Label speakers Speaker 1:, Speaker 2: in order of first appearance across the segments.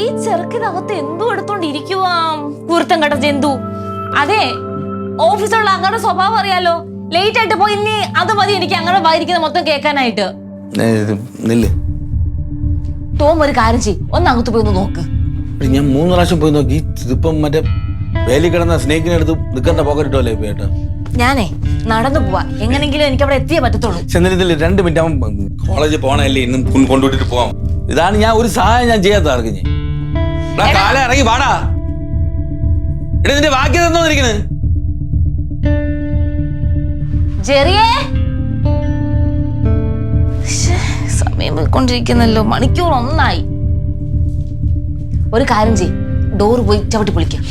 Speaker 1: ഈ ചെറുക്കിനകത്ത് എന്തോ എടുത്തോണ്ടിരിക്കുവാം? കുരുത്തം കണ്ട ജന്തു. അതെ ഓഫീസുള്ള അങ്ങനെ സ്വഭാവം അറിയാലോ. ലേറ്റ് ആയിട്ട് പോയി ഇനി അത് മതി എനിക്ക് അങ്ങനെ വായിരിക്കുന്ന മൊത്തം കേൾക്കാനായിട്ട്. ടോം ഒരു കാര്യം ചെയ് ഒന്ന് അങ്ങോട്ട് പോയി ഒന്ന് നോക്ക്.
Speaker 2: ഞാൻ മൂന്ന് പ്രാവശ്യം പോയി നോക്കി. ഇതിപ്പം മറ്റേ വേലി കിടന്ന സ്നേക്കിനെ എടുത്ത് നിൽക്കേണ്ട പോക്കറ്റ് ഇട്ടല്ലേ ഇപ്പൊ
Speaker 1: ഞാനേ നടന്നു പോവാ. എങ്ങനെങ്കിലും എനിക്ക് അവിടെ എത്തിയേ പറ്റത്തുള്ളൂ.
Speaker 2: ചെന്നിരുന്നില്ല രണ്ട് മിനിറ്റ് അവൻ കോളേജിൽ പോണല്ലേ ഇന്നും കൊണ്ടുപോയിട്ട് കൊണ്ടുവിട്ടിട്ട് പോവാം. ഇതാണ് ഞാൻ ഒരു സഹായം ഞാൻ ചെയ്യാത്ത ആർക്ക് കാലം ഇറങ്ങി വാടാ. എടി നിന്റെ ബാക്കി തന്നോന്നിരിക്കണ്
Speaker 1: ജെറിയേ. ശ്ശേ, സമയം പോയിക്കൊണ്ടിരിക്കുന്നല്ലോ. മണിക്കൂർ ഒന്നായി ഒരു കാര്യം ചെയ് ഡോർ പോയി ചവിട്ടി പൊളിക്കാം?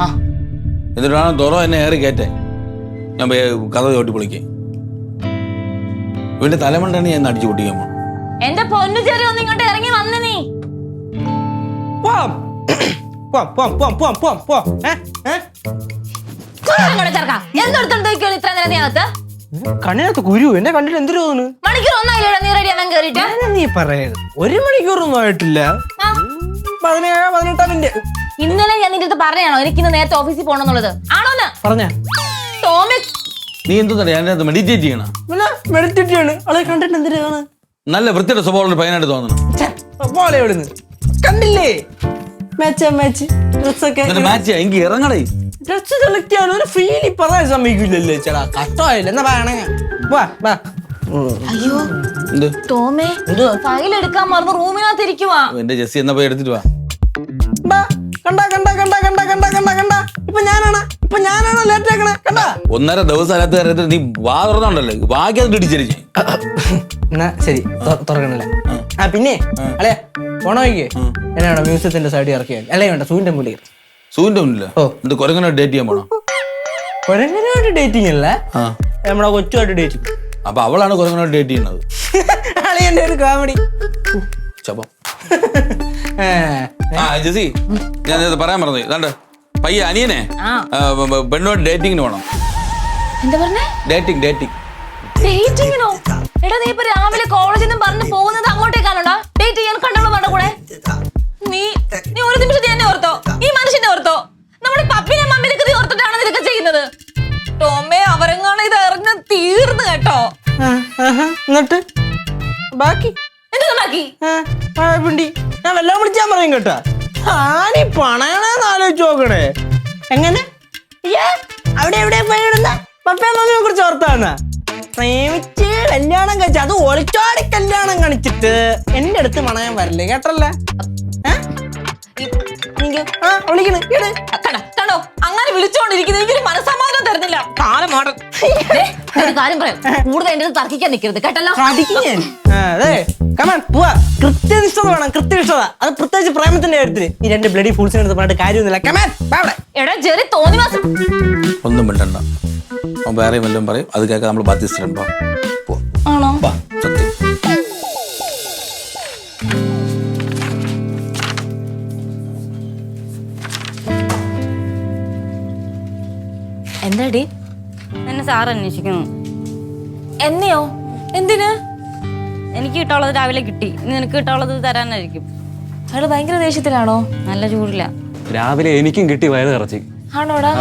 Speaker 1: ആ.
Speaker 2: എന്നിട്ടാണ് തുറ എന്നെ ഏറി കയറ്റേ ഞാൻ പോയി കഥ ചവിട്ടി പൊളിക്കേ. ഇവന്റെ തലമണ്ടാണ് ഞാൻ അടിച്ചു പൊട്ടിക്കാൻ
Speaker 1: എന്റെ പൊന്നു ചെറിയ ഒന്ന് ഇങ്ങോട്ട് ഇറങ്ങി വന്ന് നീ.
Speaker 3: പോവാം പോം പോം പോം പോം പോം പോ ഏ? ഏ?
Speaker 1: അങ്ങോട്ട് ചെറുക്കാം എന്തെടുത്തോണ്ട് പോയിക്കോളൂ ഇത്ര നേരം നീ അകത്ത്
Speaker 3: കണ്ണിനകത്ത് കുരു. എന്നെ കണ്ടിട്ട് എന്തൊരു തോന്നുന്നു?
Speaker 1: മണിക്കൂർ ഒന്നായില്ലേടാ നീ റെഡി ആവാൻ കേറിയിട്ട്?
Speaker 3: അങ്ങനെ നീ പറയരുത് ഒരു മണിക്കൂറൊന്നും ആയിട്ടില്ല.
Speaker 1: ആ,
Speaker 3: പതിനേഴ് പതിനെട്ടാം മിനിറ്റ്
Speaker 1: ഇന്നലെ ഞാൻ നിന്റെ അടുത്ത് പറഞ്ഞാണോ എനിക്ക് ഇന്ന് നേരത്തെ ഓഫീസിൽ പോകണമെന്നുള്ളത് ആണോന്ന്?
Speaker 3: പറഞ്ഞ.
Speaker 1: ടോമി
Speaker 2: നീ എന്തോന്നറിയ? അതിന്റെ അകത്ത് മെഡിറ്റേറ്റ് ചെയ്യണം.
Speaker 3: പിന്നെ മെഡിറ്റേറ്റ് ആളെ കണ്ടിട്ട് എന്തിനാണ്
Speaker 2: നല്ല വൃത്തിയുടെ സ്വഭാവമുള്ള പയ്യനായിട്ട് തോന്നണം.
Speaker 3: പോലെ എവിടുന്ന് കണ്ടില്ലേ? മാച്ച് മാച്ച് ഡ്രസ്സൊക്കെ
Speaker 2: എന്നിട്ട് മാച്ച് എനിക്ക് ഇറങ്ങടേ.
Speaker 3: ഡ്രസ് സെലക്ട് ചെയ്യാൻ ഒരു ഫ്രീലി പറയാൻ സമ്മതിക്കില്ലല്ലേ ചേട്ടാ? കഷ്ടമായില്ല എന്നാ വേണേ വാ വാ. ഉം.
Speaker 1: അയ്യോ.
Speaker 2: എന്ത്?
Speaker 1: ടോമേ ഫയൽ എടുക്കാൻ മറന്ന് റൂമിനകത്ത് ഇരിക്കുവാ
Speaker 2: എന്റെ ജെസ്സി എന്നാ പോയി എടുത്തിട്ട് വാ.
Speaker 3: ബാ, കണ്ടാ കണ്ടാ കണ്ടാ കണ്ടാ കണ്ടാ കണ്ടാ കണ്ടാ. ഇപ്പൊ ഞാനാണ് ഇപ്പൊ ഞാനാണ് ലേറ്റ് ആക്കണേ. കണ്ടാ?
Speaker 2: ഒന്നര ദിവസം അകത്ത് കയറിയിട്ട് നീ വാ തുറന്നുണ്ടല്ലോ. ബാക്കി അത് ഇടിച്ചിരിച്ചു
Speaker 3: എന്നാ ശരി തൊ- ആ. പിന്നെ? പോണോ നോക്കിയേ എന്നാണ് മ്യൂസിയത്തിന്റെ സൈഡിൽ ഇറക്കിയാൽ അല്ലേ വേണ്ട സൂര്യന്റെ മുകളിൽ
Speaker 2: സൂവിന്റെ മുന്നില്ല
Speaker 3: ഓ.
Speaker 2: എന്നിട്ട് കുരങ്ങനെ ഡേറ്റ് ചെയ്യാൻ പോണോ?
Speaker 3: കൊരങ്ങനായിട്ട് ഡേറ്റിംഗ് അല്ല. നമ്മുടെ കൊച്ചുമായിട്ട് ഡേറ്റിംഗ്
Speaker 2: അപ്പൊ അവളാണ് കുരങ്ങനെ ഡേറ്റ് ചെയ്യുന്നത്.
Speaker 3: അളിയന്റെ ഒരു കോമഡി
Speaker 2: ചപ്പം ആ ജെസ്സി ഞാൻ നേരത്തെ പറയാൻ മറന്നു ഇതാണ്ട് പയ്യ അനിയനെ പെണ്ണോട് ഡേറ്റിങ്ങിന് പോണം.
Speaker 1: എന്താ പറഞ്ഞേ?
Speaker 2: ഡേറ്റിംഗ് ഡേറ്റിംഗ്
Speaker 1: ഡേറ്റിങ്ങിനോ എടാ നീ ഇപ്പൊ രാവിലെ കോളേജിൽ നിന്ന് പറഞ്ഞു പോകുന്നത് അങ്ങോട്ടേക്കാണോടാ ഡേറ്റ് ചെയ്യാൻ കൂടെ? നീ നീ ഒരു നിമിഷം എന്നെ ഓർത്തോ. ഈ മനുഷ്യനെ ഓർത്തോ. നമ്മുടെ പപ്പിനെ മമ്മിനൊക്കെ നീ ഓർത്തിട്ടാണ് നിനക്ക് ചെയ്യുന്നത്? ടോമേ അവരെങ്ങാണ് ഇത് അറിഞ്ഞ് തീർന്നു കേട്ടോ.
Speaker 3: എന്നിട്ട്? ബാക്കി?
Speaker 1: എന്താണ് ബാക്കി?
Speaker 3: പിണ്ടി ഞാൻ വല്ലതും വിളിച്ചാൻ പറയും കേട്ടാ. ആനി പണയണെന്ന് ആലോചിച്ച് നോക്കണേ. എങ്ങനെ? അവിടെ എവിടെ പോയിടുന്ന പപ്പയും മമ്മിയെ കുറിച്ച് ഓർത്താണ് പ്രേമിച്ച് കല്യാണം കഴിച്ചു അത് ഒളിച്ചോടി കല്യാണം കാണിച്ചിട്ട് എന്റെ അടുത്ത് മണയാൻ വരില്ലേ കേട്ടല്ലേ? ആ വിളിക്കണ് കേട്
Speaker 1: കണ്ടോ അങ്ങനെ വിളിച്ചോണ്ടിരിക്കുന്നത് എനിക്കൊരു മനസ്സമാധാനം തരുന്നില്ല. കാലം മാറും. ഒരു കാര്യം പറയാം. കൂടുതൽ എന്റെ തർക്കിക്കാൻ നിൽക്കരുത് കേട്ടല്ലോ?
Speaker 3: അതെ. കമാൻ പോവാ. കൃത്യനിഷ്ഠത വേണം കൃത്യനിഷ്ഠത. അത് പ്രത്യേകിച്ച് പ്രേമത്തിന്റെ കാര്യത്തിൽ ഈ രണ്ട് ബ്ലഡി ഫൂൾസിനെ അടുത്ത് പറഞ്ഞിട്ട് കാര്യമൊന്നുമില്ല. കമാൻ
Speaker 1: എടാ ജെറി തോന്നി
Speaker 2: ഒന്നും മിണ്ടണ്ട. വേറെ വല്ലതും പറയും. അത് കേൾക്കാൻ നമ്മൾ ബാധ്യസ്ഥരുണ്ടോ? പോ.
Speaker 1: ആണോ?
Speaker 2: വാ സത്യം.
Speaker 1: എന്താടി?
Speaker 4: എന്നെ സാർ അന്വേഷിക്കുന്നു.
Speaker 1: എന്നെയോ? എന്തിന്?
Speaker 4: എനിക്ക് കിട്ടാനുള്ളത് രാവിലെ കിട്ടി. ഇനി നിനക്ക് കിട്ടാനുള്ളത് തരാനായിരിക്കും.
Speaker 1: അയാൾ ഭയങ്കര ദേഷ്യത്തിലാണോ?
Speaker 4: നല്ല ചൂടില്ല
Speaker 5: രാവിലെ എനിക്കും കിട്ടി വയറ് കറച്ചി
Speaker 1: ആണോടാ?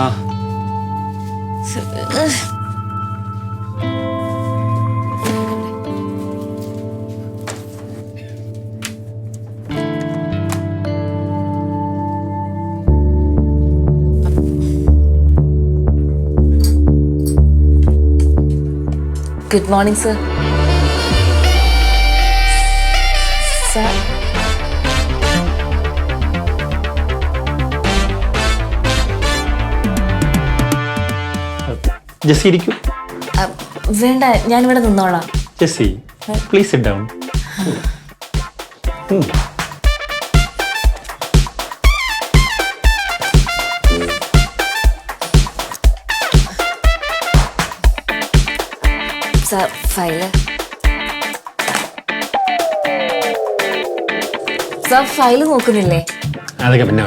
Speaker 1: Good morning sir sir
Speaker 6: Jessy ഇരിക്കൂ.
Speaker 1: വേണ്ട ഞാനിവിടെ നിന്നോളാം.
Speaker 6: Jessy please sit down
Speaker 1: sir file. Sir file നോക്കുന്നില്ലേ?
Speaker 6: അതൊക്കെ പിന്നെ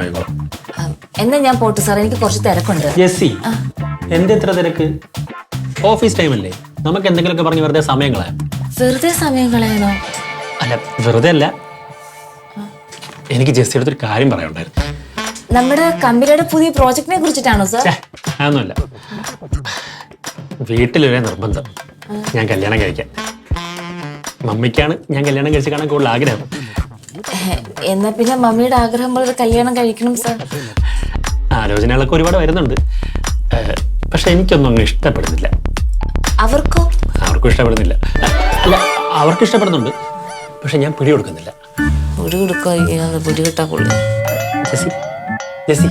Speaker 1: എന്നാ ഞാൻ പോട്ടെ സാർ എനിക്ക് കുറച്ച് തിരക്കുണ്ട്.
Speaker 6: ജെസ്സി എന്ത് ഇത്ര തിരക്ക്? ഓഫീസ് ടൈം അല്ലേ നമുക്ക് എന്തെങ്കിലുമൊക്കെ പറഞ്ഞ് വെറുതെ സമയം കളയാം
Speaker 1: വെറുതെ സമയം കളയാനോ
Speaker 6: അല്ല വെറുതെ അല്ല. എനിക്ക് ജസ്റ്റ് എടുത്തൊരു കാര്യം പറയാനുണ്ടായിരുന്നു.
Speaker 1: നമ്മുടെ കമ്പനിയുടെ പുതിയ പ്രോജക്റ്റിനെ കുറിച്ചിട്ടാണോ സർ?
Speaker 6: അതൊന്നുമല്ല. വീട്ടിലൊരേ നിർബന്ധം. ഞാൻ കല്യാണം കഴിക്കാൻ മമ്മിക്കാണ് ഞാൻ കല്യാണം കഴിച്ച് കാണാൻ കൂടുതൽ ആഗ്രഹം.
Speaker 1: എന്നാ പിന്നെ മമ്മിയുടെ ആഗ്രഹം പോലെ കല്യാണം കഴിക്കണം സർ.
Speaker 6: ആലോചനകളൊക്കെ ഒരുപാട് വരുന്നുണ്ട്. പക്ഷെ എനിക്കൊന്നും അങ്ങ് ഇഷ്ടപ്പെടുന്നില്ല.
Speaker 1: അവർക്കോ?
Speaker 6: അവർക്കും ഇഷ്ടപ്പെടുന്നില്ല. അല്ല അവർക്ക് ഇഷ്ടപ്പെടുന്നുണ്ട് പക്ഷെ ഞാൻ പിടി കൊടുക്കുന്നില്ല.
Speaker 1: പുള്ളി.
Speaker 6: ജെസ്സി
Speaker 1: ജെസി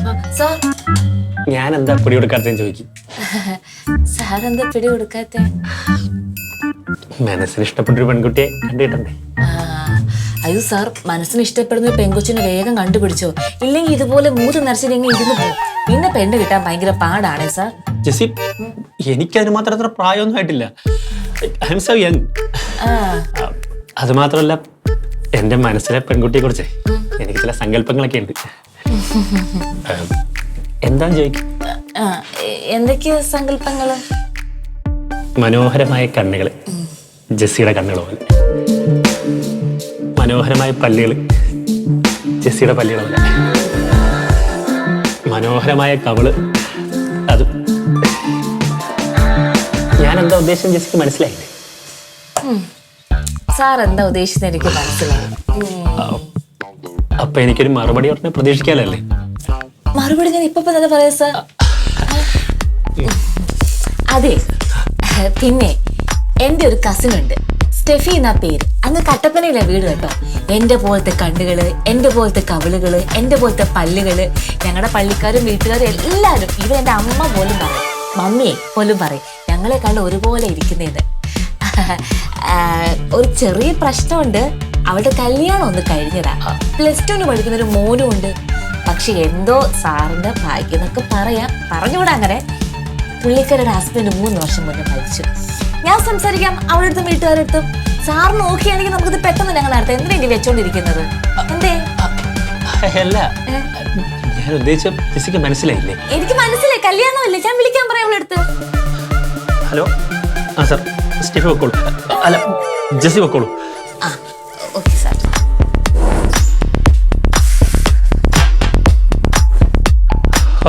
Speaker 6: ഞാൻ എന്താ പിടി കൊടുക്കാത്ത ചോദിക്കും?
Speaker 1: സാർ എന്താ പിടി കൊടുക്കാത്ത?
Speaker 6: മനസ്സിന് ഇഷ്ടപ്പെട്ടൊരു പെൺകുട്ടിയെ
Speaker 1: ആ, അയ്യോ സാർ മനസ്സിന് ഇഷ്ടപ്പെടുന്ന ഒരു പെൺകൊച്ചിനെ വേഗം കണ്ടുപിടിച്ചോ. ഇല്ലെങ്കിൽ ഇതുപോലെ മൂത്ത് നിറച്ചില്ലെങ്കിൽ ഇരുന്ന് പോകും പിന്നെ പെണ്ണ് കിട്ടാൻ ഭയങ്കര പാടാണേ സാർ.
Speaker 6: ജെസി എനിക്കതിന് മാത്രം അത്ര പ്രായമൊന്നും ആയിട്ടില്ല. ഐ എം സോ യങ് അത് മാത്രമല്ല എന്റെ മനസ്സിലെ പെൺകുട്ടിയെ കുറിച്ച് എനിക്ക് ചില സങ്കല്പങ്ങളൊക്കെ ഉണ്ട്. എന്താ എന്താന്ന് ചോദിക്കും
Speaker 1: എന്തൊക്കെയാ സങ്കല്പങ്ങൾ?
Speaker 6: മനോഹരമായ കണ്ണുകൾ ജെസ്സിയുടെ കണ്ണുകൾ പോലെ. മനോഹരമായ പല്ലുകൾ ജെസ്സിയുടെ പല്ലുകൾ മനോഹരമായ കവൾ. അതും ഞാൻ എന്താ ഉദ്ദേശം ജെസ്സിക്ക് മനസ്സിലായില്ലേ?
Speaker 1: സാർ എന്താ ഉദ്ദേശിച്ചത് എനിക്ക് മനസ്സിലായി.
Speaker 6: അപ്പൊ എനിക്കൊരു മറുപടി ഉടനെ പ്രതീക്ഷിക്കാനല്ലേ
Speaker 1: മറുപടി ഞാൻ ഇപ്പൊ തന്നെ പറയാം സാർ അതെ. പിന്നെ എന്റെ ഒരു കസിൻ ഉണ്ട്. സ്റ്റെഫി എന്നാ പേര്. അങ്ങ് കട്ടപ്പനയിലെ വീട് കേട്ടോ. എന്റെ പോലത്തെ കണ്ണുകൾ എന്റെ പോലത്തെ കവിളുകൾ എന്റെ പോലത്തെ പല്ലുകൾ ഞങ്ങളുടെ പള്ളിക്കാരും വീട്ടുകാരും എല്ലാവരും ഇവ എന്റെ അമ്മ പോലും പറയും. മമ്മിയെ പോലും പറയും. ഞങ്ങളെ കണ്ട് ഒരുപോലെ ഇരിക്കുന്നേന്ന്. ആ, ഒരു ചെറിയ പ്രശ്നമുണ്ട്. അവളുടെ കല്യാണം ഒന്ന് കഴിഞ്ഞതാ. പ്ലസ് ടുന് പഠിക്കുന്ന ഒരു മോനും ഉണ്ട്. പക്ഷെ എന്തോ സാറിന്റെ ഭാഗ്യം എന്നൊക്കെ പറയാം. പറഞ്ഞുകൂടാ അങ്ങനെ. പുള്ളിക്കാരുടെ ഹസ്ബൻഡ് മൂന്ന് വർഷം മുന്നേ മരിച്ചു. ഞാൻ സംസാരിക്കാം അവളുടെ അടുത്തും വീട്ടുകാരുടെ അടുത്തും. സാർ നോക്കിയാണെങ്കിൽ നമുക്കിത് പെട്ടെന്ന് ഞങ്ങൾ നടത്താം. എന്തിനാ ഇനി വെച്ചോണ്ടിരിക്കുന്നത്? എന്തേ?
Speaker 6: അല്ല ഞാൻ ഉദ്ദേശിച്ച ജെസ്സിക്ക് മനസ്സിലായില്ലേ?
Speaker 1: എനിക്ക് മനസ്സിലായി. കല്യാണമല്ലേ? ഞാൻ വിളിക്കാൻ പറയാം അവളെടുത്ത്
Speaker 6: ഹലോ? ആ സാർ. സ്റ്റീഫ് വെക്കോളൂ. അല്ല ജെസ്സി വെക്കോളൂ.
Speaker 1: ആ ഓക്കെ സാർ.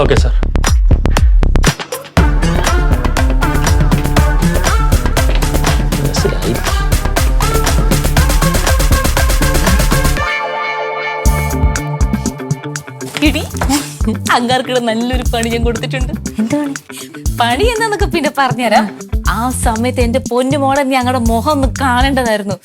Speaker 6: Okay sir.
Speaker 1: അങ്ങാർക്കിടെ നല്ലൊരു പണി ഞാൻ കൊടുത്തിട്ടുണ്ട്.
Speaker 4: എന്താണ്?
Speaker 1: പണി എന്താന്നൊക്കെ പിന്നെ പറഞ്ഞുതരാം. ആ സമയത്ത് എന്റെ പൊന്നു മോളെ ഞങ്ങളുടെ മുഖം ഒന്ന് കാണേണ്ടതായിരുന്നു.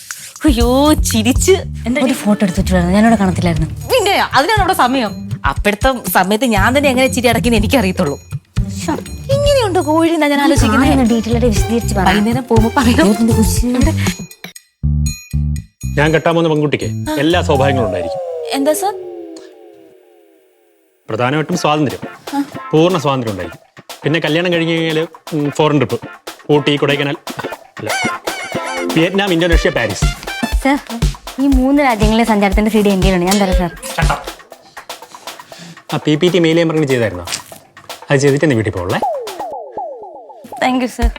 Speaker 1: അയ്യോ ചിരിച്ച്. എന്റെ
Speaker 4: ഒരു ഫോട്ടോ എടുത്തിട്ട് വേണം ഞാനിവിടെ കാണത്തില്ലായിരുന്നു.
Speaker 1: പിന്നെ അതിനാണ് അവിടെ സമയം? അപ്പോഴത്തെ സമയത്ത് ഞാൻ തന്നെ എങ്ങനെ ചിരി അടക്കിന്ന് എനിക്കറിയത്തുള്ളൂ. ഇങ്ങനെയുണ്ട് കോഴി എന്നാ ഞാൻ ആലോചിക്കുന്നത്
Speaker 4: ഡീറ്റെയിൽ ആയിട്ട് വിശദീകരിച്ച് പറയാം
Speaker 1: വൈകുന്നേരം പോകുമ്പോ പറയാം.
Speaker 6: ഞാൻ കെട്ടാൻ പോകുന്ന പെൺകുട്ടിക്ക് എല്ലാ സ്വഭാവങ്ങളും ഉണ്ടായിരിക്കും.
Speaker 1: എന്താ സാർ?
Speaker 6: പ്രധാനമായിട്ടും സ്വാതന്ത്ര്യം. പൂർണ സ്വാതന്ത്ര്യം ഉണ്ടായിരിക്കും പിന്നെ കല്യാണം കഴിഞ്ഞ് കഴിഞ്ഞാൽ ഫോറിൻ ട്രിപ്പ് ഊട്ടി കൊടൈക്കനാൽ അല്ല. Vietnam Indonesia Paris.
Speaker 4: സർ ഈ മൂന്ന് രാജ്യങ്ങളിലെ സഞ്ചാരത്തിന്റെ സീഡി കയ്യിലുണ്ട് ഞാൻ തരാം സാർ.
Speaker 6: ആ പി പി ടി മെയിൽ ചെയ്യാൻ പറഞ്ഞ് ചെയ്തായിരുന്നോ? അത് ചെയ്തിട്ട് നീ വീട്ടിൽ പോകണേ
Speaker 4: താങ്ക് യു സർ.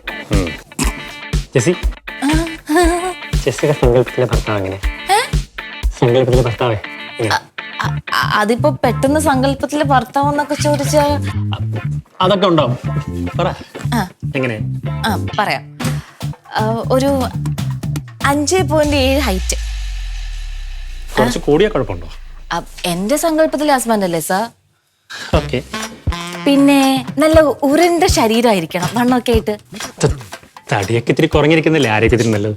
Speaker 6: ജെസി ജെസ്സിയുടെ സങ്കല്പത്തിലെ ഭർത്താവ് എങ്ങനെ സങ്കല്പത്തിലെ ഭർത്താവേ
Speaker 1: അതിപ്പോ പെട്ടെന്ന് സങ്കല്പത്തിൽ ഭർത്താവ് എന്നൊക്കെ ചോദിച്ചാ
Speaker 6: അതൊക്കെ ഉണ്ടാവും പറ. എങ്ങനെ?
Speaker 1: ആ പറയാം. ഒരു അഞ്ച് പോയിന്റ് ഏഴ് ഹൈറ്റ്
Speaker 6: കുറച്ച് കൂടിയ കുഴപ്പമുണ്ടോ?
Speaker 1: എന്റെ സങ്കല്പത്തിൽ ഹസ്ബൻഡ് അല്ലേ സാർ
Speaker 6: ഓക്കെ.
Speaker 1: പിന്നെ നല്ല ഉരുണ്ട ശരീരമായിരിക്കണം വണ്ണൊക്കെ ആയിട്ട്.
Speaker 6: തടിയൊക്കെ ഇത്തിരി കുറഞ്ഞിരിക്കുന്നില്ലേ? ആരോഗ്യത്തിന് നല്ലത്?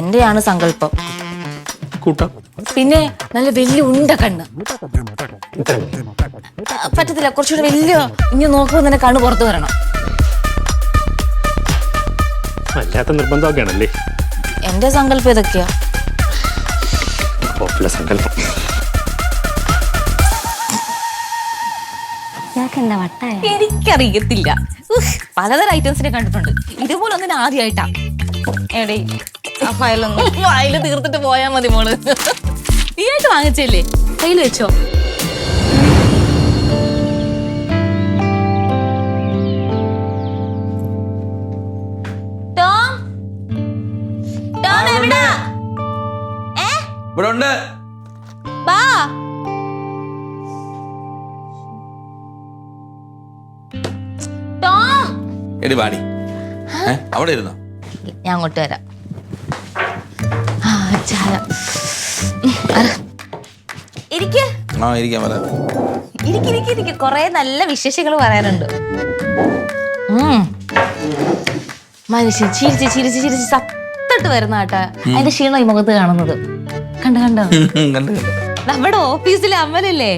Speaker 1: എന്റെയാണ് സങ്കല്പം.
Speaker 6: കൂട്ടാം.
Speaker 1: പിന്നെ നല്ല വലിയ ഉണ്ട കണ്ണ്. പറ്റത്തില്ല കുറച്ചുകൂടെ വലിയ ഇനി നോക്കുമ്പോൾ തന്നെ കണ്ണ് പുറത്തു വരണം.
Speaker 6: വല്ലാത്ത നിർബന്ധമൊക്കെയാണല്ലേ?
Speaker 1: എന്റെ സങ്കല്പം ഇതൊക്കെയാ.
Speaker 6: പോപ്പുലർ സങ്കല്പം.
Speaker 1: എനിക്കറിയത്തില്ല. പലതരം ഐറ്റംസിനെ കണ്ടിട്ടുണ്ട്. ഇതുപോലെ ഒന്നിനെ ആദ്യമായിട്ടാ എടേ ഫയൽ തീർത്തിട്ട് പോയാ മതി മോൾ. നീ ആയിട്ട് വാങ്ങിച്ചല്ലേ? കയ്യിൽ വെച്ചോ.
Speaker 2: വാടി. അവിടെ ഇരുന്നോ?
Speaker 1: ഞാൻ അങ്ങോട്ട് വരാം. ചായ. ഇരിക്ക്.
Speaker 2: ആ ഇരിക്കാൻ പറ.
Speaker 1: ഇരിക്ക് ഇരിക്ക് ഇരിക്ക്. കൊറേ നല്ല വിശേഷങ്ങൾ പറയാനുണ്ട്. മനുഷ്യൻ ചിരിച്ച് ചിരിച്ച് ചിരിച്ച് സത്തിട്ട് വരുന്ന കേട്ടാ. അതിന്റെ ക്ഷീണം ഈ മുഖത്ത് കാണുന്നത്. കണ്ട കണ്ടോ? നമ്മുടെ ഓഫീസിലെ അമലില്ലേ?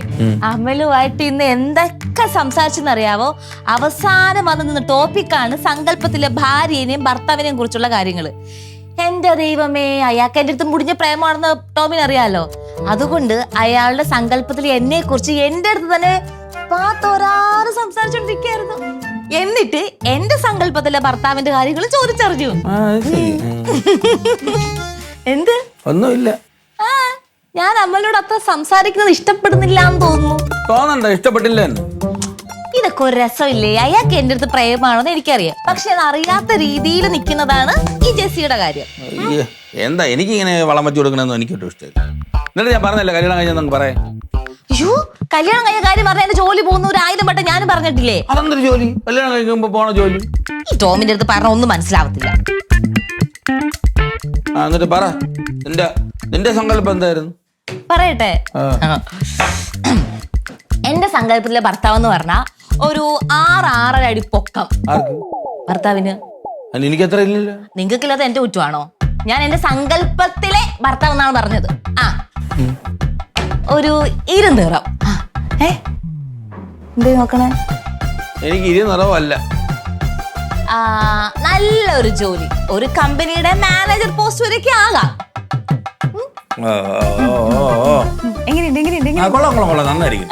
Speaker 1: അമലുമായിട്ട് ഇന്ന് എന്തൊക്കെ സംസാരിച്ചെന്നറിയാവോ? അവസാനം വന്നു നിന്ന് ടോപ്പിക്കാണ് സങ്കല്പത്തിലെ ഭാര്യനെയും ഭർത്താവിനെയും കുറിച്ചുള്ള കാര്യങ്ങൾ. എന്റെ ദൈവമേ അയാൾക്ക് എന്റെ അടുത്ത് മുടിഞ്ഞ പ്രേമാണെന്ന് ടോമിന് അറിയാലോ? അതുകൊണ്ട് അയാളുടെ സങ്കല്പത്തിൽ എന്നെ കുറിച്ച് എന്റെ അടുത്ത് തന്നെ പാത്തോരാറ് സംസാരിച്ചോണ്ടിരിക്കായിരുന്നു എന്നിട്ട് എന്റെ സങ്കല്പത്തിലെ ഭർത്താവിന്റെ കാര്യങ്ങൾ ചോദിച്ചറിഞ്ഞു. എന്ത്?
Speaker 2: ഒന്നുമില്ല.
Speaker 1: ഞാൻ അമ്മലോട് അത്ര സംസാരിക്കുന്നത് ഇഷ്ടപ്പെടുന്നില്ല എന്ന് തോന്നുന്നു.
Speaker 2: തോന്നണ്ട ഇഷ്ടപ്പെട്ടില്ല
Speaker 1: ഇതൊക്കെ ഒരു രസമില്ലേ? അയാൾക്ക് എന്റെ അടുത്ത് പ്രേമാണെന്ന് എനിക്കറിയാം. പക്ഷെ അത് അറിയാത്ത രീതിയിൽ നിൽക്കുന്നതാണ് ഈ ജെസ്സിയുടെ കാര്യം.
Speaker 2: അയ്യേ, എന്താ എനിക്ക് ഇങ്ങനെ വളം വെച്ച് കൊടുക്കണമെന്ന് എനിക്ക് ഒട്ടും ഇഷ്ടമില്ല. എന്നിട്ട് ഞാൻ പറഞ്ഞല്ലോ കല്യാണം കഴിഞ്ഞു പറയാം
Speaker 1: അയ്യോ കല്യാണം കഴിഞ്ഞ കാര്യം പറഞ്ഞ എന്റെ ജോലി പോകുന്ന. ഒരു ആയിരം വട്ടം ഞാനും പറഞ്ഞിട്ടില്ലേ?
Speaker 2: അതെന്തൊരു ജോലി? കല്യാണം കഴിക്കുമ്പോ പോണ ജോലി.
Speaker 1: ഈ ടോമിന്റെ അടുത്ത് പറഞ്ഞ ഒന്നും മനസ്സിലാവത്തില്ല.
Speaker 2: ആ എന്നിട്ട് പറ. നിന്റെ നിന്റെ സങ്കല്പം എന്തായിരുന്നു?
Speaker 1: പറയട്ടെ.
Speaker 2: ആ.
Speaker 1: എന്റെ സങ്കല്പത്തിലെ ഭർത്താവ് എന്ന് പറഞ്ഞ ഒരു ആറ് ആറര അടി പൊക്കം. ഭർത്താവിന്.
Speaker 2: എനിക്ക് അത്ര ഇല്ലല്ലോ.
Speaker 1: നിങ്ങൾക്കില്ലാത്ത എന്റെ കുറ്റമാണോ? ഞാൻ എന്റെ സങ്കല്പത്തിലെ ഭർത്താവ് എന്നാണ് പറഞ്ഞത്. ആ. ഒരു ഇരുനിറം ആ, ഏ? എന്തേ നോക്കണേ?
Speaker 2: എനിക്ക് ഇരി നിറവല്ല
Speaker 1: നല്ലൊരു ജോലി. ഒരു കമ്പനിയുടെ മാനേജർ പോസ്റ്റ് വരെ ആകാം. എങ്ങനെയുണ്ട് എങ്ങനെയുണ്ട്
Speaker 2: ആ, കൊള്ളാം കൊള്ളാം കൊള്ളാം. നന്നായിരിക്കും.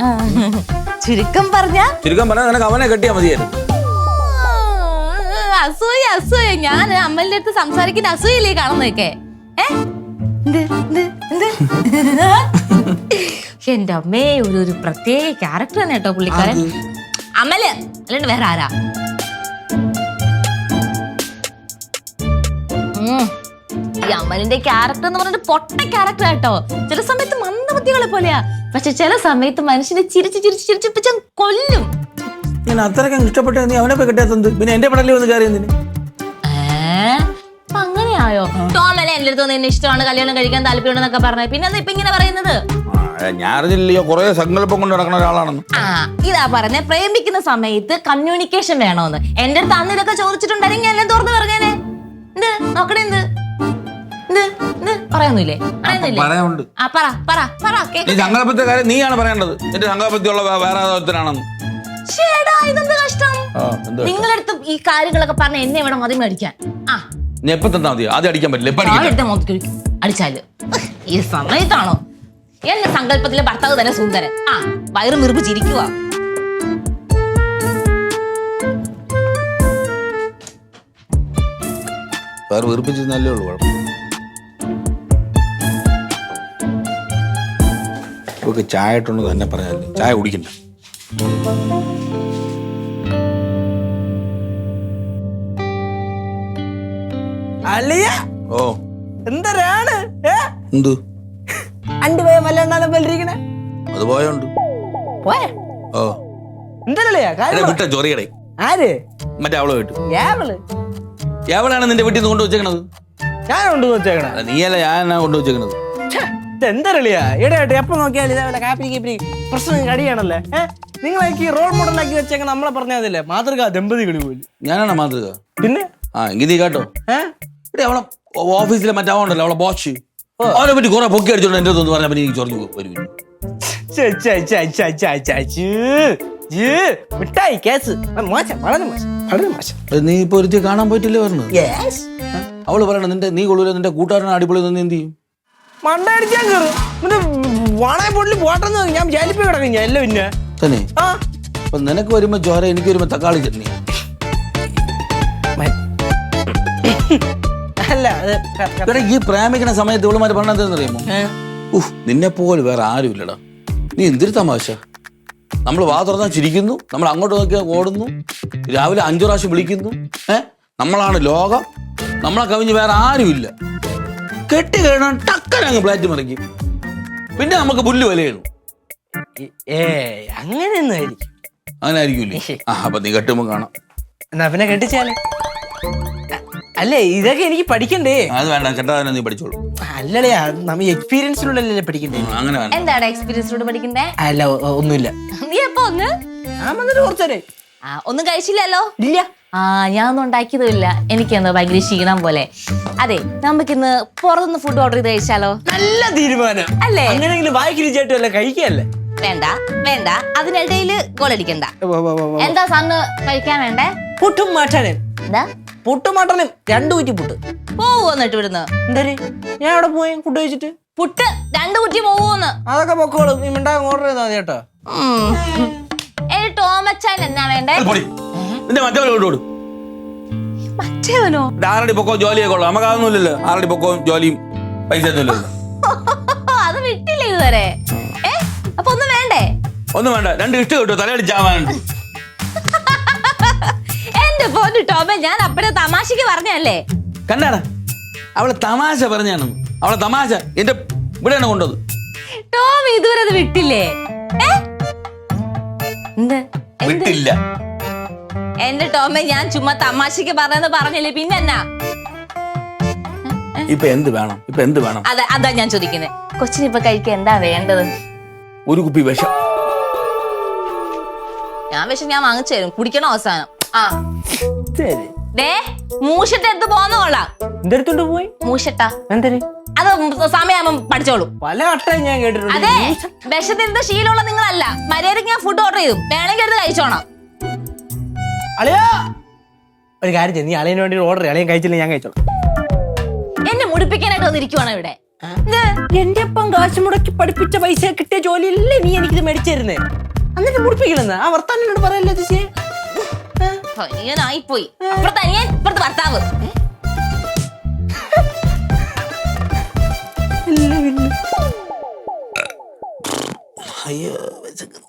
Speaker 1: ചുരുക്കം പറഞ്ഞ?
Speaker 2: ചുരുക്കം പറഞ്ഞാൽ നിനക്ക് അവനെ കെട്ടിയാ മതിയായിരുന്നു.
Speaker 1: അസൂയ അസൂയ. ഞാൻ അമ്മലിന്റെ അടുത്ത് സംസാരിക്കുന്ന അസൂയല്ലേ എന്ത് എന്റെ അമ്മേ ഒരു ഒരു പ്രത്യേക ക്യാരക്ടർ തന്നെ കേട്ടോ പുള്ളിക്കാരൻ. അമൽ. അല്ലാണ്ട് വേറെ ആരാ? ഈ അമലിന്റെ ക്യാരക്ടർ എന്ന് പറഞ്ഞിട്ട് പൊട്ട ക്യാരക്ടർ കേട്ടോ. ചില സമയത്ത് മന്ദബുദ്ധികളെ പോലെയാ. പക്ഷെ ചില സമയത്ത് മനുഷ്യനെ ചിരിച്ച് ചിരിച്ച് ചിരിച്ചിപ്പിച്ച കൊല്ലും.
Speaker 2: ഞാൻ അത്രയ്ക്കും ഇഷ്ടപ്പെട്ട നീ അവനെ പോയി കെട്ടാത്തത് പിന്നെ എന്റെ പടലിൽ വന്ന് കയറി എന്തിന്
Speaker 1: ഏ? അപ്പൊ അങ്ങനെയായോ? ടോമലെ എന്റെ അടുത്ത് നിന്നെ ഇഷ്ടമാണ് കല്യാണം കഴിക്കാൻ താല്പര്യമുണ്ടെന്നൊക്കെ പറഞ്ഞത് പിന്നെ ഇപ്പൊ ഇങ്ങനെ പറയുന്നത്?
Speaker 2: ഞാൻ അറിഞ്ഞില്ലയോ കുറെ സങ്കല്പം കൊണ്ട് നടക്കുന്ന ഒരാളാണെന്ന്.
Speaker 1: ആ ഇതാ പറഞ്ഞ പ്രേമിക്കുന്ന സമയത്ത് കമ്മ്യൂണിക്കേഷൻ വേണോന്ന്. എന്റെ അടുത്ത് അന്ന് ഇതൊക്കെ ചോദിച്ചിട്ടുണ്ടെങ്കിൽ തുറന്നു പറഞ്ഞേനെ. എന്ത്? നോക്കണേ എന്ത്? പറയുന്നില്ലേ
Speaker 2: പറയാനുണ്ട്.
Speaker 1: ആ പറ പറ പറ
Speaker 2: നീ കാര്യം നീയാണ് പറയേണ്ടത്. എന്റെ വേറെ ഒരുത്തനാണെന്ന്
Speaker 1: ചേടാ ഇതെന്ത് കഷ്ടം? നിങ്ങളടുത്ത് ഈ കാര്യങ്ങളൊക്കെ പറഞ്ഞ എന്നെ ഇവിടെ മതി മേടിക്കാൻ. ആ.
Speaker 2: നീ എപ്പോ തന്നാ മതി? ആദ്യം അടിക്കാൻ പറ്റില്ല.
Speaker 1: അടിച്ചാൽ. ഈ സമയത്താണോ? എന്റെ സങ്കല്പത്തിലെ ഭർത്താവ് തന്നെ സുന്ദരൻ. ആ വയറ് നിർമ്മിച്ചിരിക്കുക
Speaker 2: വേറെ വീർപ്പിച്ചിരുന്നല്ലേ ഉള്ളൂ കുഴപ്പം ഓക്കെ ചായ ഇട്ടുണ്ടെന്ന് തന്നെ പറഞ്ഞാൽ ചായ കുടിക്കണ്ട.
Speaker 3: അളിയ
Speaker 2: ഓ.
Speaker 3: എന്തരാണ്
Speaker 2: എന്തു?
Speaker 3: അണ്ടി പോയ മല്ലാണ്ടാലും പോലിരിക്കണേ
Speaker 2: അത് പോയോണ്ട്.
Speaker 3: പോയ?
Speaker 2: ഓ.
Speaker 3: എന്തരളിയാ കാര്യം
Speaker 2: വിട്ട ചൊറിയടേ.
Speaker 3: ആര്?
Speaker 2: മറ്റേ അവളെ വിട്ടു
Speaker 3: ഏവൾ
Speaker 2: എവിടെയാണ് നിന്റെ വീട്ടിൽ നിന്ന് കൊണ്ടുവച്ചേക്കണത്?
Speaker 3: ഞാൻ കൊണ്ട് വെച്ചേക്കണേ
Speaker 2: അല്ല, നീയല്ല ഞാൻ കൊണ്ടുവച്ചേക്കണത്.
Speaker 3: എന്തരളിയാ ഇടയായിട്ട് എപ്പോ നോക്കിയാലും ഇതേപോലെ കാപ്പി കീപ്പി പ്രശ്നം കടിയാണല്ലേ? ഏ? നിങ്ങളേക്ക് ഈ റോൾ മോഡലാക്കി വെച്ചേക്കണ നമ്മളെ പറഞ്ഞതില്ലേ മാതൃക ദമ്പതികൾ പോലും.
Speaker 2: ഞാനാണ് മാതൃക?
Speaker 3: പിന്നെ?
Speaker 2: ആ എങ്കിൽ നീ കേട്ടോ.
Speaker 3: ഏ?
Speaker 2: എടേ അവളെ ഓഫീസിലെ മറ്റാവുണ്ടല്ലോ അവളെ ബോസ് അവനെ പറ്റി കുറെ പൊക്കി അടിച്ചോണ്ട് എന്റെ അടുത്ത് പറഞ്ഞ എനിക്ക് ചൊറിഞ്ഞു വരും.
Speaker 3: മിഠായി കേസ്. മോശം വളരെ മോശം വളരെ മോശം.
Speaker 2: നീ ഇപ്പൊ ഒരുത്തി കാണാൻ പോയിട്ടില്ലേ
Speaker 3: പറഞ്ഞു
Speaker 2: അവൾ പറയണ നിന്റെ നീ കൊള്ളൂല നിന്റെ കൂട്ടുകാരനെ അടിപൊളി നിന്ന് എന്ത് ചെയ്യും?
Speaker 3: മണ്ട അടിക്കാൻ കയറും പിന്നെ വാണായ പൊട്ടിൽ പോട്ടെന്ന് ഞാൻ ജാലിപ്പി കിടക്കും ഞാൻ എല്ലാം പിന്നെ
Speaker 2: തന്നെ.
Speaker 3: ആ.
Speaker 2: അപ്പൊ നിനക്ക് വരുമ്പോ ചോര എനിക്ക് വരുമ്പോ തക്കാളി ചട്നി.
Speaker 3: അല്ല അത് ക- ക-
Speaker 2: എടാ ഈ പ്രേമിക്കണ സമയത്ത് ഇവളുമാര് പറഞ്ഞത് അറിയുമോ?
Speaker 3: ഏ?
Speaker 2: ഉഹ് നിന്നെ പോലെ വേറെ ആരും ഇല്ലടാ നീ എന്തൊരു തമാശ. നമ്മൾ വാ തുറന്നാൽ ചിരിക്കുന്നു നമ്മൾ അങ്ങോട്ട് നോക്കിയാൽ ഓടുന്നു രാവിലെ അഞ്ചു പ്രാവശ്യം വിളിക്കുന്നു ഏ? നമ്മളാണ് ലോകം നമ്മളെ കവിഞ്ഞ് വേറെ ആരും ഇല്ല കെട്ടി കഴിയണം ടക്കനങ്ങ് പ്ലാറ്റ് മറിക്കും. പിന്നെ നമുക്ക് പുല്ല് വിലയാണ്
Speaker 3: ഏ അങ്ങനെ ആയിരിക്കും.
Speaker 2: അങ്ങനെ ആയിരിക്കൂലേ ആ അപ്പൊ നീ കെട്ടുമ്പോ കാണാം.
Speaker 3: എന്നാ പിന്നെ കെട്ടിച്ചാലേ? അല്ലേ ഇതൊക്കെ എനിക്ക് പഠിക്കണ്ടേ?
Speaker 2: അത് വേണ്ട കെട്ടാതെ നീ പഠിച്ചോളൂ.
Speaker 3: അല്ലടേ നമ്മ എക്സ്പീരിയൻസിലൂടെയല്ലേ പഠിക്കണ്ടേ?
Speaker 2: അങ്ങനെ വേണ്ട.
Speaker 1: എന്താണ് എക്സ്പീരിയൻസിലൂടെ പഠിക്കണ്ടേ?
Speaker 3: അല്ല ഒന്നുമില്ല.
Speaker 1: നീ അപ്പൊ ഒന്ന്
Speaker 3: ആ വന്നിട്ട് കുറച്ചേരെ
Speaker 1: ആ ഒന്നും കഴിച്ചില്ലല്ലോ.
Speaker 3: ഇല്ല.
Speaker 1: ആ ഞാൻ ഒന്നും ഉണ്ടാക്കിയതുമില്ല. എനിക്കൊന്ന് ഭയങ്കര ക്ഷീണം പോലെ. അതെ നമുക്കിന്ന് പുറത്തുനിന്ന് ഫുഡ് ഓർഡർ ചെയ്ത് കഴിച്ചാലോ?
Speaker 3: നല്ല തീരുമാനം.
Speaker 1: അല്ലേ?
Speaker 3: അങ്ങനെയെങ്കിലും വായിക്ക് രുചിയായിട്ടും അല്ല കഴിക്കല്ലേ
Speaker 1: വേണ്ട വേണ്ട. അതിനിടയിൽ ഗോളടിക്കണ്ട എന്താ സാറിന് കഴിക്കാൻ വേണ്ടേ?
Speaker 3: പുട്ടും മട്ടനും.
Speaker 1: എന്താ?
Speaker 3: പുട്ടും മട്ടനും രണ്ടു കുറ്റി പുട്ട്.
Speaker 1: പോവോ വരുന്നു ഇവിടുന്ന്?
Speaker 3: എന്തര്? ഞാൻ അവിടെ പോയി ഫുഡ് കഴിച്ചിട്ട്?
Speaker 1: പുട്ട് രണ്ടു കുറ്റി പോവോന്ന്.
Speaker 3: അതൊക്കെ പൊക്കോളും. ഓർഡർ ചെയ്താൽ മതി കേട്ടോ.
Speaker 1: ഏ ടോമച്ചാൻ എന്നാ വേണ്ടേ?
Speaker 2: പൊടി നിന്റെ മറ്റേ കൊണ്ടുവിടും
Speaker 1: മറ്റേവനോ
Speaker 2: ആറടി പൊക്കോ ജോലിയൊക്കെ ഉള്ളു. നമുക്ക് അതൊന്നുമില്ലല്ലോ ആറടി പൊക്കോ ജോലിയും പൈസ ഒന്നുമില്ലല്ലോ
Speaker 1: അത് വിട്ടില്ല ഇതുവരെ? ഏ? അപ്പൊ ഒന്നും വേണ്ടേ?
Speaker 2: ഒന്നും വേണ്ട. രണ്ട് ഇഷ്ടം കിട്ടും. തലയടിച്ചാവാനുണ്ട്
Speaker 1: എന്റെ പോന്നു ടോമ ഞാൻ അപ്പഴേ തമാശക്ക് പറഞ്ഞല്ലേ
Speaker 2: കണ്ടാണ് അവളെ തമാശ പറഞ്ഞാണ് അവളെ തമാശ. എന്റെ ഇവിടെയാണ് കൊണ്ടത്.
Speaker 1: ടോം ഇതുവരെ അത് വിട്ടില്ലേ? ഏ? എന്ത്?
Speaker 2: വിട്ടില്ല.
Speaker 1: എന്റെ ടോമെ ഞാൻ ചുമ്മാ തമാശക്ക് പറഞ്ഞെന്ന് പറഞ്ഞില്ലേ? പിന്നെ എന്നാ
Speaker 2: ഇപ്പൊ എന്ത് വേണം? ഇപ്പൊ എന്ത് വേണം?
Speaker 1: അതെ അതാ ഞാൻ ചോദിക്കുന്നത് കൊച്ചിന് ഇപ്പൊ കഴിക്കാൻ എന്താ വേണ്ടത്?
Speaker 2: ഒരു കുപ്പി വിഷം.
Speaker 1: ഞാൻ വിഷം ഞാൻ വാങ്ങിച്ചു തരും. കുടിക്കണം അവസാനം? ആ.
Speaker 3: ശരി.
Speaker 1: ദേ മൂഷിട്ട് എടുത്ത്
Speaker 3: പോയി?
Speaker 1: മൂഷിട്ട അത് സമയമാകുമ്പം പഠിച്ചോളൂ.
Speaker 3: പല വട്ടം ഞാൻ കേട്ടിട്ടുണ്ട്.
Speaker 1: അതെ വിശന്നിരുന്ന ശീലമുള്ള നിങ്ങളല്ല. മര്യാദയ്ക്ക് ഞാൻ ഫുഡ് ഓർഡർ ചെയ്തു. വേണമെങ്കിൽ എടുത്ത് കഴിച്ചോണം.
Speaker 3: അളിയാ! ഒരു കാര്യം ചെയ്യ്, നീ അളിയന് വേണ്ടി ഓർഡർ അളിയൻ കഴിച്ചില്ല ഞാൻ കഴിച്ചോളാം.
Speaker 1: എന്നെ മുടിപ്പിക്കാനായിട്ട് വന്നിരിക്കുവാണ് ഇവിടെ? ഇത്
Speaker 3: എന്റെ അപ്പം കാശ് മുടക്കി പഠിപ്പിച്ച പൈസ കിട്ടിയ ജോലിയല്ലേ നീ എനിക്കിത് മേടിച്ചു തരുന്നേ എന്നിട്ട് മുടിപ്പിക്കണെന്ന് ആ വർത്താനം എന്നോട് പറയല്ലേ ചേച്ചി
Speaker 1: പോയി അപ്പുറത്ത് അനിയൻ ഇപ്പുറത്ത് ഭർത്താവ്.
Speaker 2: അയ്യോ വിശക്കുന്നു.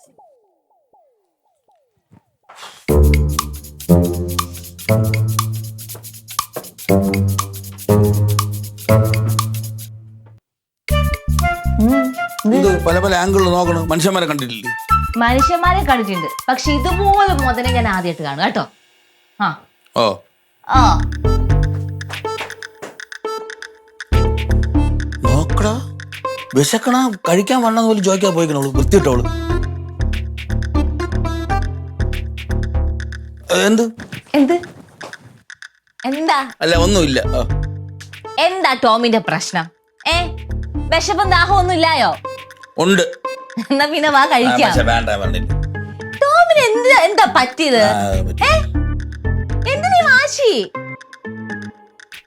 Speaker 2: ഇത് പല പല ആംഗിളിൽ നോക്കണം. മനുഷ്യന്മാരെ കണ്ടിട്ടില്ലേ?
Speaker 1: മനുഷ്യന്മാരെ കണ്ടിട്ടുണ്ട്. പക്ഷെ ഇതുപോലെ മുതലേ ഞാൻ ആദ്യമായിട്ട് കാണും കേട്ടോ. ആ.
Speaker 2: ഓ.
Speaker 1: ആ.
Speaker 2: നോക്കടാ. വിശക്കണ കഴിക്കാൻ വണ്ണെന്ന് പോലും ചോദിക്കാൻ പോയിക്കണവൾ വൃത്തിയിട്ടവൾ. ഏ, എന്ത്?
Speaker 1: എന്ത്? എന്താ?
Speaker 2: അല്ല ഒന്നുമില്ല.
Speaker 1: എന്താ ടോമിന്റെ പ്രശ്നം? ഏ? വിശപ്പും ദാഹം ഒന്നും ഇല്ലായോ
Speaker 2: ഉണ്ട്.
Speaker 1: എന്നാ പിന്നെ വാ കഴിക്കാം. ടോമിന് എന്ത് എന്താ പറ്റിയത്?
Speaker 2: ആ, പറ്റി.
Speaker 1: എന്ത് നീ വാശി?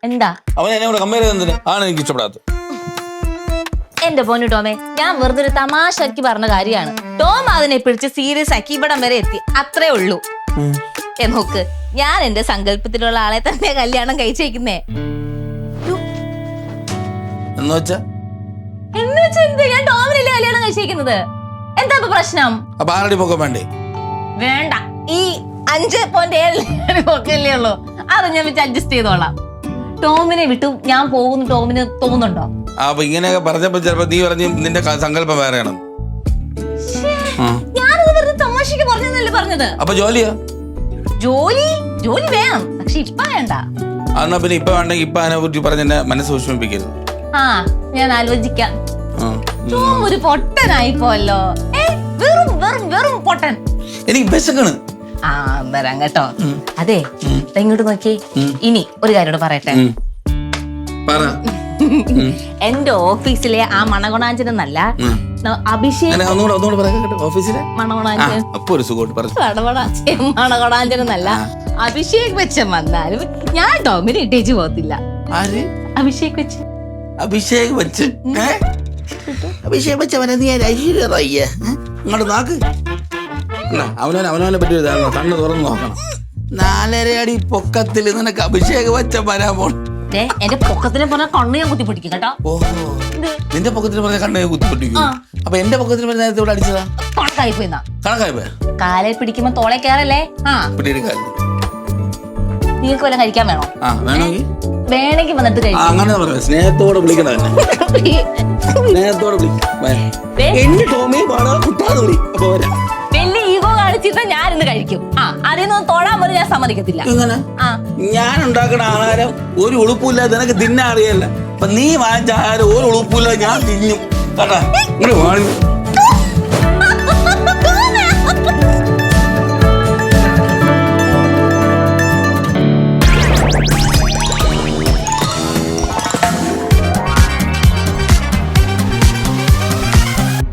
Speaker 1: എന്താ?
Speaker 2: അവൻ എന്നെ കൂടെ കമ്പയർ ചെയ്തതിന് ആണ് എനിക്ക് ഇഷ്ടപ്പെടാത്തത്.
Speaker 1: എന്റെ പോന്നു ടോമേ ഞാൻ വെറുതെ ഒരു തമാശക്ക് പറഞ്ഞ കാര്യമാണ്. ടോം അതിനെ പിടിച്ച് സീരിയസ് ആക്കി ഇവിടം വരെ എത്തി. അത്രേ ഉള്ളൂ. നോക്ക്. ഞാൻ എന്റെ സങ്കല്പത്തിലുള്ള ആളെ തന്നെ കല്യാണം കഴിച്ചേക്കുന്നേ.
Speaker 2: എന്ന് വെച്ചാ?
Speaker 1: എന്ന് വെച്ചാ എന്ത്? ഞാൻ ടോമിനല്ലേ കല്യാണം കഴിച്ചേക്കുന്നത്? എന്താ ഇപ്പൊ പ്രശ്നം?
Speaker 2: അപ്പൊ ആറടി പൊക്കം വേണ്ടേ?
Speaker 1: വേണ്ട. ഈ അഞ്ച് പോയിന്റ് ഏഴ് ഒക്കെ അല്ലേ ഉള്ളൂ. അത് ഞാൻ വെച്ച് അഡ്ജസ്റ്റ് ചെയ്തോളാം. ടോമിനെ വിട്ടു ഞാൻ പോകുന്നു ടോമിന് തോന്നുന്നുണ്ടോ?
Speaker 2: ആ, അപ്പൊ ഇങ്ങനെയൊക്കെ പറഞ്ഞപ്പോ ചിലപ്പോ നീ പറഞ്ഞു നിന്റെ ക- സങ്കല്പം വേറെയാണ്.
Speaker 1: ഞാനത് വെറുതെ തമാശക്ക് പറഞ്ഞതല്ലേ പറഞ്ഞത്?
Speaker 2: അപ്പൊ ജോലിയാ?
Speaker 1: ജോലി? ജോലി വേണം. പക്ഷെ ഇപ്പൊ വേണ്ട.
Speaker 2: എന്നാ പിന്നെ ഇപ്പൊ വേണ്ടെങ്കിൽ ഇപ്പൊ അതിനെ കുറിച്ച് പറഞ്ഞ മനസ്സ് വിഷമിപ്പിക്കരുത്
Speaker 1: ആ ഞാൻ ആലോചിക്കാം.
Speaker 2: ആ,
Speaker 1: ഒരു പൊട്ടനായി പോലോ വെറും വെറും വെറും പൊട്ടൻ.
Speaker 2: എനിക്ക് വിശക്കണ്.
Speaker 1: ആ വരാം കേട്ടോ. അതെ ഇങ്ങോട്ട് നോക്കി ഇനി ഒരു കാര്യം പറയട്ടെ.
Speaker 2: പറ.
Speaker 1: എന്റെ ഓഫീസിലെ ആ മണഗുണാഞ്ചനല്ല
Speaker 2: ഉം.
Speaker 1: അഭിഷേക് ബച്ചൻ വന്നാലും ഞാൻ ടോമിന് ഇട്ടേച്ച് പോകത്തില്ല. അഭിഷേക് ബച്ചൻ
Speaker 2: അഭിഷേക് ബച്ചൻ? അഭിഷേക് ബച്ചൻ അവനെ നീ ഐശ്വര്യ റായിയ ഇങ്ങോട്ട് നോക്ക്. അവനവനെ അവനവനെ പറ്റി കണ്ണ് തുറന്ന് നോക്കണം. നാലര അടി പൊക്കത്തിൽ നിനക്ക് അഭിഷേക് ബച്ചൻ വരാൻ പോണ.
Speaker 1: ദേ, എന്റെ പൊക്കത്തിനെ പറഞ്ഞ കണ്ണ് ഞാൻ കുത്തി പിടിക്കും കേട്ടോ.
Speaker 2: ഓഹോ. നിന്റെ പൊക്കത്തിന് പറഞ്ഞ കണ്ണ് കുത്തിപ്പൊട്ടിക്കും
Speaker 1: ആ.
Speaker 2: അപ്പൊ എന്റെ പൊക്കത്തിന് പറഞ്ഞ നേരത്തെ ഇവിടെ അടിച്ചതാ?
Speaker 1: കണക്കായി പോയിന്നാ
Speaker 2: കണക്കായി പോയാ
Speaker 1: കാലെ പിടിക്കുമ്പോ തോളെ കയറല്ലേ? ആ.
Speaker 2: പിടിയെടുക്കാല്ലേ
Speaker 1: നിങ്ങൾക്ക് വല്ലതും കഴിക്കാൻ വേണോ?
Speaker 2: ആ വേണമെങ്കിൽ.
Speaker 1: വേണമെങ്കിൽ വന്നിട്ട്
Speaker 2: ആ
Speaker 1: കഴിക്കും.
Speaker 2: അങ്ങനെ പറയാം സ്നേഹത്തോടെ വിളിക്കണ തന്നെ സ്നേഹത്തോടെ വിളിക്കും
Speaker 1: ദേ,
Speaker 2: എന്റെ ടോമി പാടാ കുട്ടാതെ വിളി. അപ്പൊ വരാം.
Speaker 1: വെച്ചിരുന്ന ഞാൻ ഇന്ന് കഴിക്കും. ആ അതിൽ തൊഴാൻ പോലും ഞാൻ സമ്മതിക്കത്തില്ല.
Speaker 2: എങ്ങനെ?
Speaker 1: ആ.
Speaker 2: ഞാൻ ഉണ്ടാക്കുന്ന ആഹാരം ഒരു ഉളുപ്പില്ല നിനക്ക് തിന്നാൻ അറിയല്ല. അപ്പൊ നീ വാങ്ങിച്ച ആഹാരം ഒരു ഉളുപ്പില്ല ഞാൻ തിന്നും. കേട്ടാ